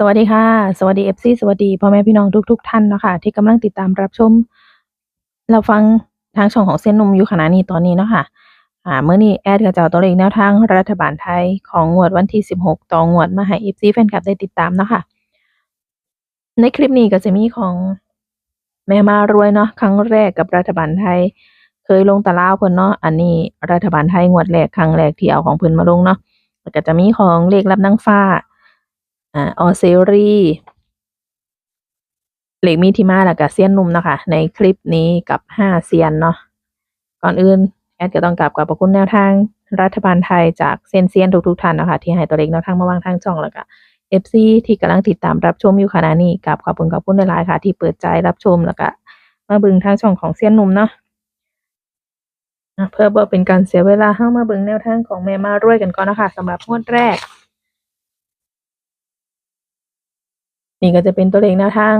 สวัสดีค่ะ สวัสดี FC สวัสดีพ่อแม่พี่น้องทุกๆท่านเนาะค่ะที่กำลังติดตามรับชมเรับฟังทางช่องของเส้นหนุ่มอยู่ขณะนี้ตอนนี้เนาะค่ะอ่ามื้อนี้แอดก็จะเอาตัวเลขแนวทางรัฐบาลไทยของงวดวันที่ 16 ต่องวดมาให้ FC แฟนคลับได้ติดตามเนาะค่ะ ในคลิปนี้ก็จะมีของแม่มารวยเนาะครั้งแรกกับรัฐบาลไทย เคยลงตาราเพิ่นเนาะอันนี้รัฐบาลไทยงวดแรกครั้งแรกที่เอาของเพิ่นมาลงเนาะแล้วก็จะมีของเลขรับนางฟ้า อ่าออเซรีเลขมีที่มาแล้วก็เซียนนุ่มเนาะค่ะ ในคลิปนี้กับห้าเซียนเนาะก่อนอื่นแอดก็ต้องกราบขอบพระคุณแนวทางรัฐบาลไทยจากเซียนเซียนทุกๆท่านนะคะที่ให้ตัวเลขแนวทางมาวางทางช่องแล้วก็ FC ที่กำลังติดตามรับชมอยู่ขณะนี้กราบขอบคุณขอบคุณหลายๆค่ะ ที่เปิดใจรับชมแล้วก็มาบิ่งทางช่องของเซียนนุ่มเนาะอะเพื่อบ่เป็นการเสียเวลาเฮามาเบิ่งแนวทางของแม่มารวยกันก่อนนะคะสำหรับงวดแรก นี่ก็จะเป็นตัวเลขแนวทาง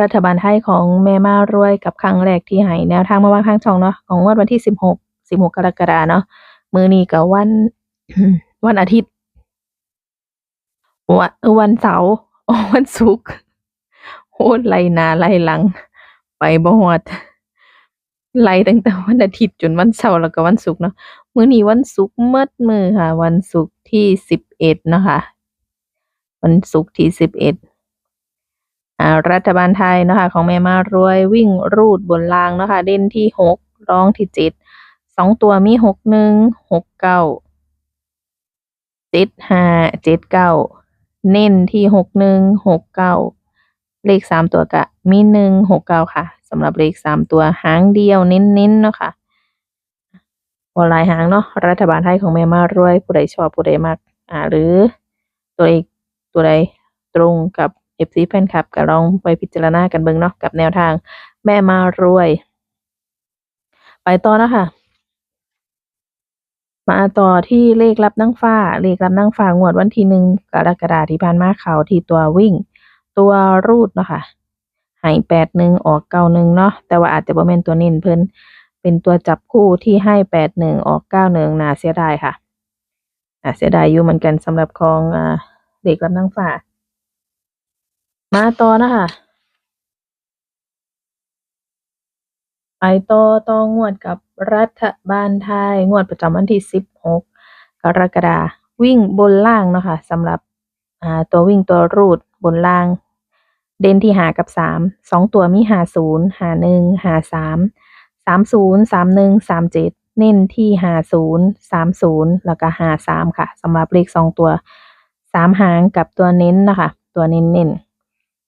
รัฐบาลไทยของแม่มารวยกับครั้งแรกที่ให้แนวทางมาวางทางช่องเนาะของงวดวันที่สิบหกสิบหกกรกฎาเนาะมือนี้กับวันวันอาทิตย์ วันเออวันเสาร์วันศุกร์โหดไล่นาไล่หลัง ไปบ่ฮอดไล่ตั้งแต่วันอาทิตย์จนวันเสาร์แล้วก็วันศุกร์เนาะมื้อนี้วันศุกร์หมดมือค่ะ วันศุกร์ที่สิบเอ็ดเนาะค่ะ วันศุกร์ที่สิบเอ็ดอ่ารัฐบาลไทยเนาะคะของแม่มารวยวิ่งรูดบนรางเนาะคะเด่นที่หกรองที่เจ็ดสองตัวมีหกหนึ่งหกเก้าเจ็ดห้าเจ็ดเก้าเน้นที่หกหนึ่งหกเก้าเลขสามตัวกะมีหนึ่งหกเก้าค่ะสำหรับเลขสามตัวหางเดียวเน้นๆเนาะค่ะบอลายหางเนาะรัฐบาลไทยของแม่มารวยผู้ใดชอบผู้ใดมักอ่าหรือตัวเอก ตัวใดตรงกับ FC แฟนคลับก็ลองไปพิจารณากันเบิ่งเนาะกับแนวทางแม่มารวย ไปต่อเนาะคะมาต่อที่เลขรับนางฟ้า เลขรับนางฟ้างวดวันที่หนึ่งกรกฎาคมที่ผ่านมาเขาที่ตัววิ่ง ตัวรูดเนาะค่ะให้แปดหนึ่งออกเก้าหนึ่งเนาะแต่ว่าอาจจะบ่แม่นตัวเน้นเพิ่นเป็นตัวจับคู่ที่ให้แปดหนึ่งออกเก้าหนึ่งน่าเสียดายค่ะน่าเสียดายอยู่เหมือนกันสำหรับของอ่า เลขรับนางฟ้ามาต่อนะคะไปต่อต่องวดกับรัฐบาลไทย งวดประจำวันที่ 16 กรกฎาวิ่งบนล่างเนาะค่ะสำหรับตัววิ่งตัวรูดบนล่าง เด่นที่หากับสามสองตัวมีหาศูนย์หาหนึ่งหาสามสามศูนย์สามหนึ่งสามเจ็ดเน้นที่หาศูนย์สามศูนย์แล้วก็หาสามค่ะสำหรับเลขสองตัว สามหางกับตัวเน้นนะคะ ตัวเน้นเน้น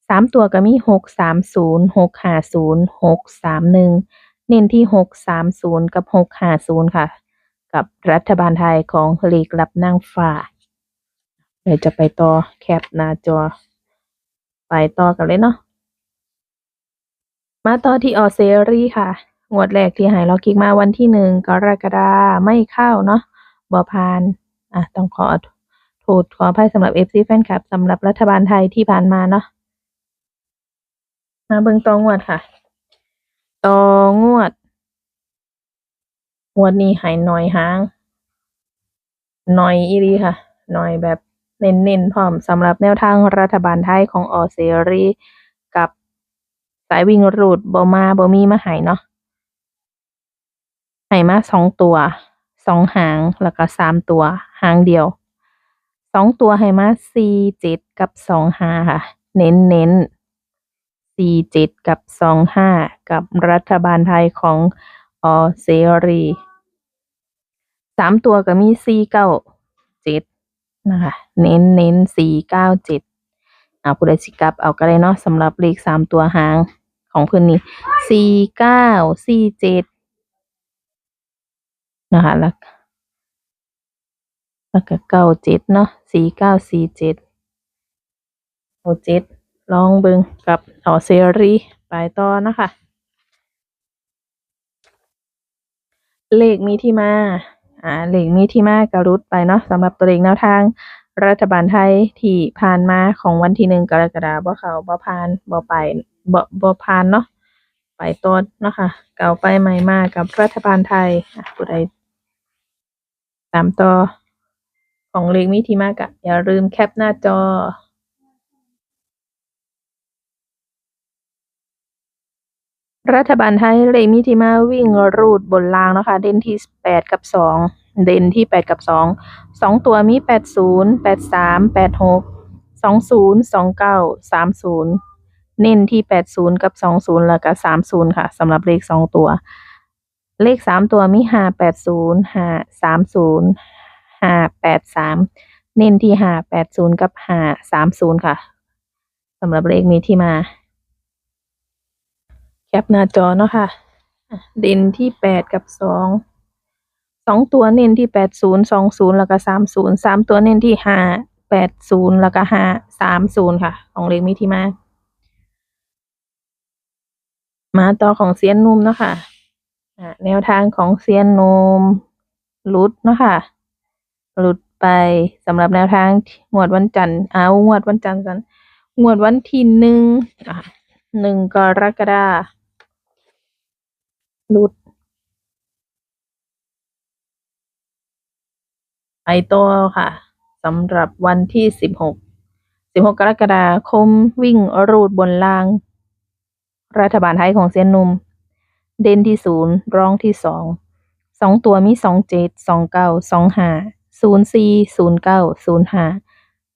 สามตัวก็มีหกสามศูนย์หกห้าศูนย์หกสามหนึ่งเน้นที่หกสามศูนย์กับหกห้าศูนย์ค่ะ กับรัฐบาลไทยของเลขรับนางฟ้าเดี๋ยวจะไปต่อแคปหน้าจอ ไปต่อกันเลยเนาะมาต่อที่ออเซรี่ค่ะ งวดแรกที่หายเราคลิกมาวันที่หนึ่งกรกฎาไม่เข้าเนาะบ่ผ่าน อะ ต้องขอ โทษขออภัยสำหรับ FC แฟนคลับสำหรับรัฐบาลไทยที่ผ่านมาเนาะมาเบิ่งตองวดค่ะตองวดงวดนี้หายหน่อยหางหน่อยอีหลีค่ะหน่อยแบบเน้นๆพร้อมสำหรับแนวทางรัฐบาลไทยของออเซรีกับสายวิ่งรูดบ่มาบ่มีมาหายเนาะให้มาสองตัวสองหางแล้วก็สามตัว หางเดียว สองตัวให้มาสี่เจ็ดกับสองห้าค่ะ เน้นเน้นสี่เจ็ดกับสองห้ากับรัฐบาลไทยของออเซรีสามตัวก็มีสี่เก้าเจ็ดนะคะเน้นเน้นสี่เก้าเจ็ดเอาผู้ใดสิกลับเอาก็ได้เนาะสำหรับเลขสามตัวหางของเพิ่นนี่สี่เก้าสี่เจ็ดนะคะแล้ว แล้วก็เก้าเจ็ดเนาะสี่เก้าสี่เจ็ดโอเจ็ดลองเบิงกับออเซรีไปต่อนะคะ เลขมีที่มา อ่า เลขมีที่มากระรุดไปเนาะสำหรับตัวเลขแนวทางรัฐบาลไทยที่ผ่านมาของวันที่หนึ่งกรกฎาคมบ่เขาบ่ผ่านบ่ไปบ่บ่ผ่านเนาะไปต้นเนาะค่ะเก่าไปใหม่มากับรัฐบาลไทยอะผู้ใดตามต่อ ของเลขมิทิมากะอย่าลืมแคปหน้าจอรัฐบาลไทยเลมิทิมาวิ่งรูดบนรางนะคะ เด่นที่ 8 กับ 2 เด่นที่ 8 กับ 2 2 ตัวมี 80 83 86 20 29 30 เน้นที่ 80 กับ 20 แล้วก็ 30 ค่ะสำหรับเลข 2 ตัว เลข 3 ตัวมี 580 530 ห้าแปดสามเน้นที่ห้าแปดศูนย์กับห้าสามศูนย์ค่ะสำหรับเลขมีที่มา แคปหน้าจอเนาะค่ะ เด่นที่แปดกับสองสองตัวเน้นที่แปดศูนย์สองศูนย์แล้วก็สามศูนย์สามตัวเน้นที่ห้าแปดศูนย์แล้วก็ห้าสามศูนย์ค่ะ ของเลขมีที่มา มาต่อของเซียนนุ่มเนาะค่ะอะแนวทางของเซียนนุ่มลุดเนาะค่ะ หลุดไปสำหรับแนวทางงวดวันจันทร์เอางวดวันจันทร์กันงวดวันที่หนึ่งหนึ่งกรกฎาคมหลุดไปต่อค่ะสำหรับวันที่สิบหกสิบหกกรกฎาคมวิ่งรูดบนล่าง รัฐบาลไทยของเซียนนุ่ม เด่นที่ศูนย์รองที่สองสองตัวมีสองเจ็ดสองเก้าสองห้า ศูนย์สี่ศูนย์เก้าศูนย์ห้า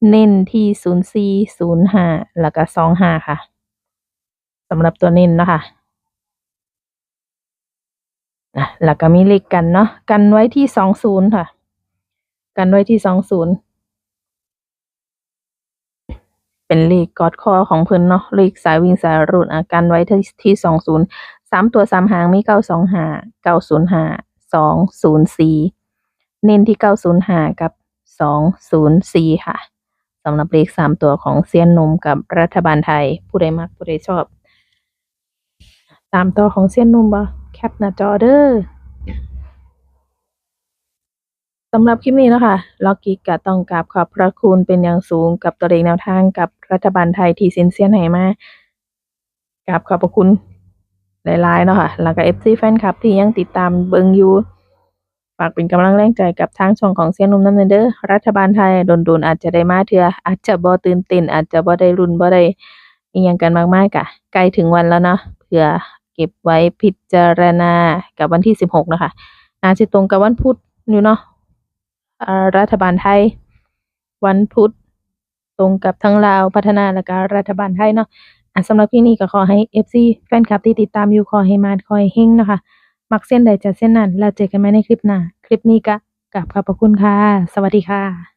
เน้นที่ศูนย์สี่ศูนย์ห้าแล้วก็สองห้าค่ะสำหรับตัวเน้นเนาะคะอะแล้วก็มีเลขกันเนาะกันไว้ที่สองศูนย์ค่ะ กันไว้ที่สองศูนย์เป็นเลขกอดคอของเพิ่นเนาะเลขสายวิ่งสายรูดอะกันไว้ที่ที่สองศูนย์สามตัวสามหางมีเก้าสองห้าเก้าศูนย์ห้าสองศูนย์สี่ เน้นที่เก้าศูนย์ห้ากับสองศูนย์ซีค่ะสำหรับเลขสามตัวของเซียนนมกับรัฐบาลไทย ผู้ใดมักผู้ใดชอบตามตัวของเซียนนมบ่แคปหน้าจอเด้อสำหรับคลิปนี้นะคะล็อกกิกก็ต้องกราบขอบพระคุณเป็นอย่างสูงกับตัวเลขแนวทางกับรัฐบาลไทยที่สินเซียนให้มากราบขอบพระคุณหลายๆเนาะค่ะแล้วก็ FC แฟนคลับที่ยังติดตามเบิงอยู่ ฝากเป็นกำลังแรงใจกับทางช่องของเซียนนุ่มน้ำเด้อรัฐบาลไทยโดนๆอาจจะได้มาเทื่ออาจจะบ่ตื่นเต้นอาจจะบ่ได้รุนบ่ได้อีหยังกันมากมายกะใกล้ถึงวันแล้วเนาะเพื่อเก็บไว้พิจารณากับวันที่16เนะคะน่าจะตรงกับวันพุธอยู่เนาะรัฐบาลไทย วันพุธตรงกับทั้งลาวพัฒนาและก็รัฐบาลไทยเนาะะสำหรับที่นี้ก็ขอให้ FC แฟนคลับที่ติดตามอยู่ขอให้มาขอให้เฮงนะคะ มักเส้นใดจะเส้นนั้น แล้วเจอกันไหมในคลิปหน้า คลิปนี้ก็กลับขอบพระคุณค่ะ สวัสดีค่ะ